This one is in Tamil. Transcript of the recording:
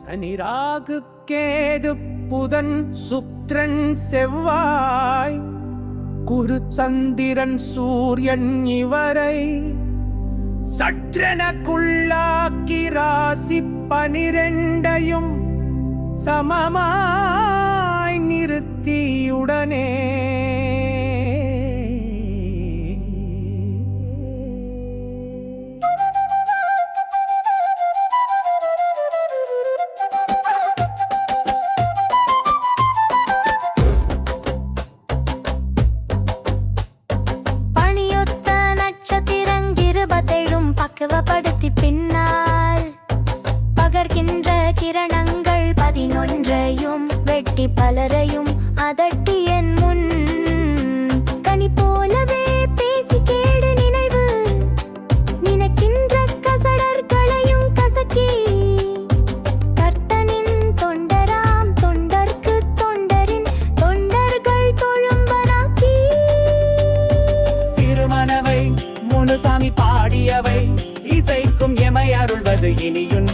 சனிராகு கேது புதன் சுக்ரன் செவ்வாய் குரு சந்திரன் சூரியன் இவரை சற்றெனக்குள்ளாக்கி ராசி பனிரெண்டையும் சமமா கிரணங்கள் பதினொன்றையும் வெட்டி பலரையும் அதட்டி என் முன். கனி போலவே பேசி கேடு நினைவு. நினைக்கின்ற கசடர்களையும் கசக்கி. கர்த்தனின் தொண்டராம் தொண்டர்க்கு தொண்டரின் தொண்டர்கள் தொழும்பனாக்கி சிறுமனவை முனுசாமி பாடியவை இசைக்கும் எமை அருள்வது இனியுன்